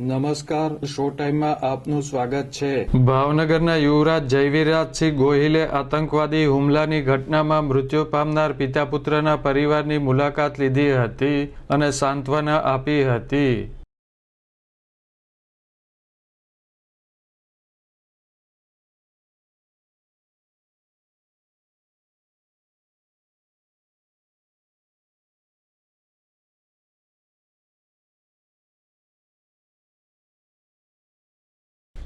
નમસ્કાર શો ટાઈમમાં આપનું સ્વાગત છે. ભાવનગરના યુવરાજ જયવીરાજસિંહ ગોહિલે આતંકવાદી હુમલાની ઘટનામાં મૃત્યુ પામનાર પિતા પુત્રના પરિવારની મુલાકાત લીધી હતી અને સાંત્વના આપી હતી.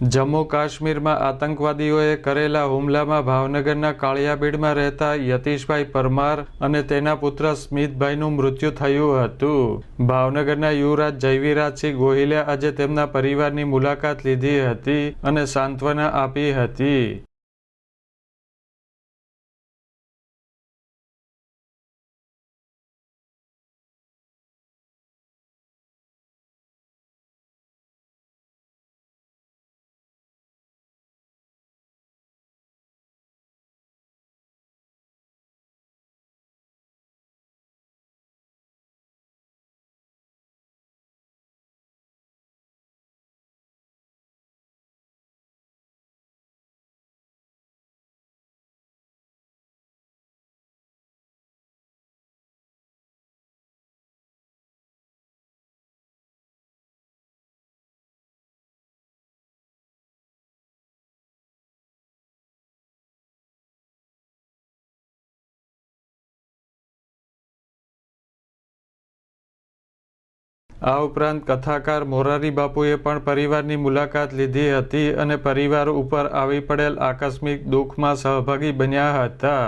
જમ્મુ કાશ્મીરમાં આતંકવાદીઓએ કરેલા હુમલામાં ભાવનગરના કાળિયાબીડમાં રહેતા યતીશભાઈ પરમાર અને તેના પુત્ર સ્મિતભાઈનું મૃત્યુ થયું હતું. ભાવનગરના યુવરાજ જયવીરાજસિંહ ગોહિલે આજે તેમના પરિવારની મુલાકાત લીધી હતી અને સાંત્વના આપી હતી. આ ઉપરાંત કથાકાર મોરારી બાપુએ પણ પરિવારની મુલાકાત લીધી હતી અને પરિવાર ઉપર આવી પડેલ આકસ્મિક દુઃખમાં સહભાગી બન્યા હતા.